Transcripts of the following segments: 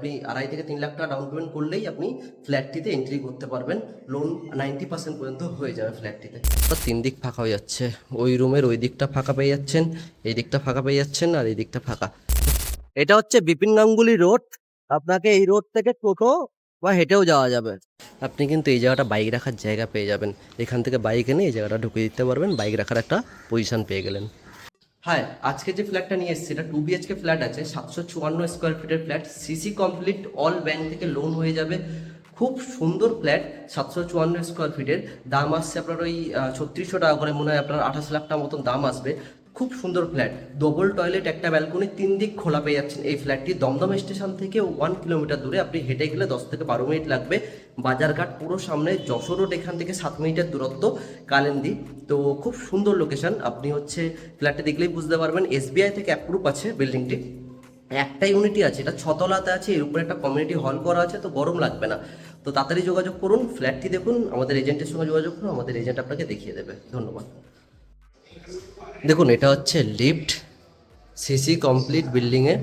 আপনি আড়াই থেকে তিন লাখ টাকা ডাউন পেমেন্ট করলেই আপনি ফ্ল্যাটটিতে এন্ট্রি করতে পারবেন। লোন নাইনটি পার্সেন্ট পর্যন্ত হয়ে যাবে ফ্ল্যাটটিতে তিন দিক ফাঁকা হয়ে যাচ্ছে। ওই রুমের ওই দিকটা ফাঁকা পেয়ে যাচ্ছেন, এই দিকটা ফাঁকা পেয়ে যাচ্ছেন আর এই দিকটা ফাঁকা। এটা হচ্ছে বিপিন গাঙ্গুলি রোড। আপনাকে এই রোড থেকে টোটো বা হেঁটেও যাওয়া যাবে। আপনি কিন্তু এই জায়গাটা বাইক রাখার জায়গা পেয়ে যাবেন। এখান থেকে বাইক এনে এই জায়গাটা ঢুকিয়ে দিতে পারবেন। বাইক রাখার একটা পজিশন পেয়ে গেলেন। হ্যাঁ আজকে যে ফ্ল্যাটটা নিয়ে এসেছি, এটা টু বিএচকে ফ্ল্যাট আছে, সাতশো চুয়ান্ন স্কোয়ার ফিটের flat CC complete all bank থেকে লোন হয়ে যাবে। খুব সুন্দর ফ্ল্যাট সাতশো চুয়ান্ন স্কোয়ার ফিটের দাম আসছে আপনার ওই ছত্রিশশো টাকা করে, মনে হয় আপনার আঠাশ লাখ টাকা মতন দাম আসবে। খুব সুন্দর ফ্ল্যাট ডবল টয়লেট একটা ব্যালকনি তিন দিক খোলা পেয়ে যাচ্ছেন। এই ফ্ল্যাটটি দমদম স্টেশন থেকে ওয়ান কিলোমিটার দূরে, আপনি হেঁটে গেলে দশ থেকে বারো মিনিট লাগবে। বাজারঘাট পুরো সামনে, যশোর রোড এখান থেকে সাত মিনিটের দূরত্ব, কালেন্দি। তো খুব সুন্দর লোকেশন আপনি হচ্ছে ফ্ল্যাটটি দেখলেই বুঝতে পারবেন এসবিআই থেকে অ্যাপ্রুভ আছে বিল্ডিংটি একটা ইউনিটি আছে, এটা ছতলাতে আছে, এর উপরে একটা কমিউনিটি হল করা আছে, তো গরম লাগবে না। তো তাড়াতাড়ি যোগাযোগ করুন ফ্ল্যাটটি দেখুন, আমাদের এজেন্টের সঙ্গে যোগাযোগ করুন, আমাদের এজেন্ট আপনাকে দেখিয়ে দেবে। ধন্যবাদ। দেখুন, এটা হচ্ছে লিফট সিসি কমপ্লিট বিল্ডিংয়ে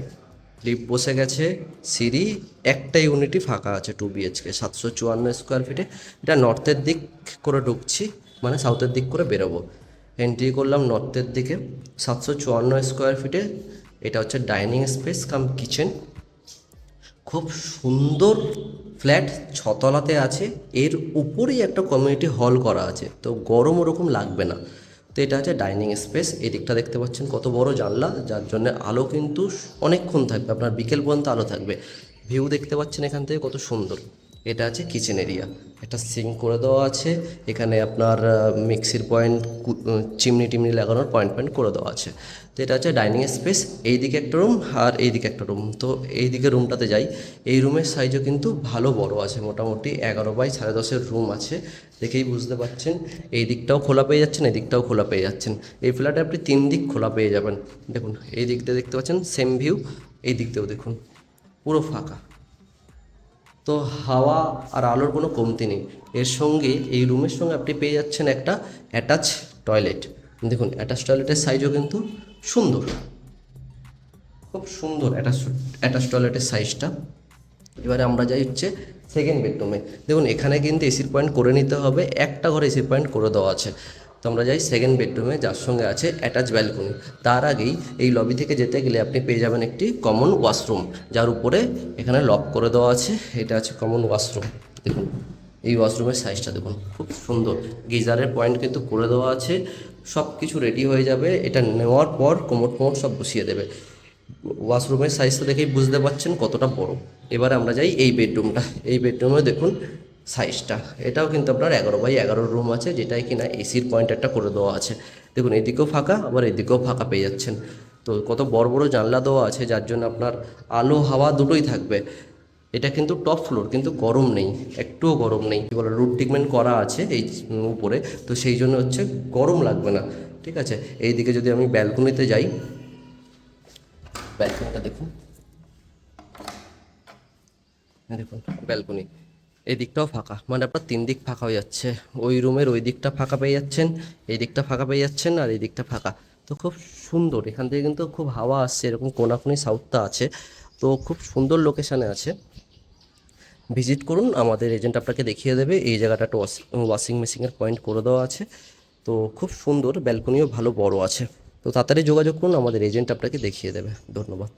লিফট বসে গেছে, সিঁড়ি, একটা ইউনিটই ফাঁকা আছে টু বিএচকে সাতশো চুয়ান্ন স্কোয়ার ফিটে এটা নর্থের দিক করে ঢুকছি। মানে সাউথের দিক করে বেরোবো। এন্ট্রি করলাম নর্থের দিকে, সাতশো চুয়ান্ন স্কোয়ার ফিটে এটা হচ্ছে ডাইনিং স্পেস কাম কিচেন খুব সুন্দর ফ্ল্যাট ছতলাতে আছে। এর উপরেই একটা কমিউনিটি হল করা আছে। তো গরম ওরকম লাগবে না। তো এটা হচ্ছে ডাইনিং স্পেস এদিকটা দেখতে পাচ্ছেন কত বড় জানলা, যার জন্য আলো কিন্তু অনেকক্ষণ থাকবে। আপনার বিকেল পর্যন্ত আলো থাকবে। ভিউ দেখতে পাচ্ছেন এখান থেকে কত সুন্দর। এটা আছে কিচেন এরিয়া একটা সিঙ্ক করে দেওয়া আছে। এখানে আপনার মিক্সির পয়েন্ট চিমনি টিমনি লাগানোর পয়েন্ট পয়েন্ট করে দেওয়া আছে। তো এটা হচ্ছে ডাইনিং স্পেস এইদিকে একটা রুম আর এইদিকে একটা রুম তো এই এইদিকে রুমটাতে যাই। এই রুমের সাইজও কিন্তু ভালো বড় আছে। মোটামুটি এগারো বাই সাড়ে দশের রুম আছে। দেখেই বুঝতে পারছেন। এই দিকটাও খোলা পেয়ে যাচ্ছেন, এই দিকটাও খোলা পেয়ে যাচ্ছেন। এই ফ্ল্যাটে আপনি তিন দিক খোলা পেয়ে যাবেন। দেখুন, এই দিক দিয়ে দেখতে পাচ্ছেন সেম ভিউ এই দিক দিয়েও দেখুন, পুরো ফাঁকা। তো হাওয়া আর আলোর কোনো কমতি নেই। এর সঙ্গে এই রুমের সঙ্গে আপনি পেয়ে যাচ্ছেন একটা অ্যাটাচ টয়লেট দেখুন অ্যাটাচ টয়লেটের সাইজও কিন্তু সুন্দর। খুব সুন্দর অ্যাটাচ অ্যাটাচ টয়লেটের সাইজটা এবারে আমরা যাই হচ্ছে সেকেন্ড বেডরুমে দেখুন, এখানে কিন্তু এসির পয়েন্ট করে নিতে হবে। একটা ঘরে এসির পয়েন্ট করে দেওয়া আছে। তো আমরা যাই সেকেন্ড বেডরুমে যার সঙ্গে আছে অ্যাটাচ ব্যালকনি তার আগেই এই লবি থেকে যেতে গেলে আপনি পেয়ে যাবেন একটি কমন ওয়াশরুম যার উপরে এখানে লক করে দেওয়া আছে। এটা আছে কমন ওয়াশরুম দেখুন, এই ওয়াশরুমের সাইজটা দেখুন, খুব সুন্দর। গিজারের পয়েন্ট কিন্তু করে দেওয়া আছে। সব কিছু রেডি হয়ে যাবে। এটা নেওয়ার পর কোমর কোমর সব বসিয়ে দেবে। ওয়াশরুমের সাইজটা দেখেই বুঝতে পারছেন কতটা বড়। এবারে আমরা যাই এই বেডরুমটা এই বেডরুমে দেখুন সাইজটা। এটাও কিন্তু আপনার এগারো বাই এগারো রুম আছে, যেটাই কিনা এসির পয়েন্ট একটা করে দেওয়া আছে। দেখুন, এদিকেও ফাঁকা, আবার এদিকেও ফাঁকা পেয়ে যাচ্ছেন। তো কত বড় বড় জানলা দেওয়া আছে, যার জন্য আপনার আলো, হাওয়া দুটোই থাকবে। এটা কিন্তু টপ ফ্লোর কিন্তু গরম নেই, একটুও গরম নেই। কী বলে রুট ট্রিটমেন্ট করা আছে এই উপরে। তো সেই জন্য হচ্ছে গরম লাগবে না, ঠিক আছে? এইদিকে যদি আমি ব্যালকনিতে যাই ব্যালকনিটা দেখুন। দেখুন ব্যালকনি এই দিকটাও ফাঁকা। মানে আপনার তিন দিক ফাঁকা হয়ে যাচ্ছে। ওই রুমের ওই দিকটা ফাঁকা পেয়ে যাচ্ছেন, এই দিকটা ফাঁকা পেয়ে যাচ্ছেন আর এই দিকটা ফাঁকা। তো খুব সুন্দর, এখান থেকে কিন্তু খুব হাওয়া আসছে, এরকম কোনাকুনি সাউথটা আছে। তো খুব সুন্দর লোকেশানে আছে। ভিজিট করুন, আমাদের এজেন্ট আপনাকে দেখিয়ে দেবে। এই জায়গাটা একটা ওয়াশিং মেশিনের পয়েন্ট করে দেওয়া আছে। তো খুব সুন্দর ব্যালকনিও ভালো বড় আছে। তো তাড়াতাড়ি যোগাযোগ করুন, আমাদের এজেন্ট আপনাকে দেখিয়ে দেবে। ধন্যবাদ।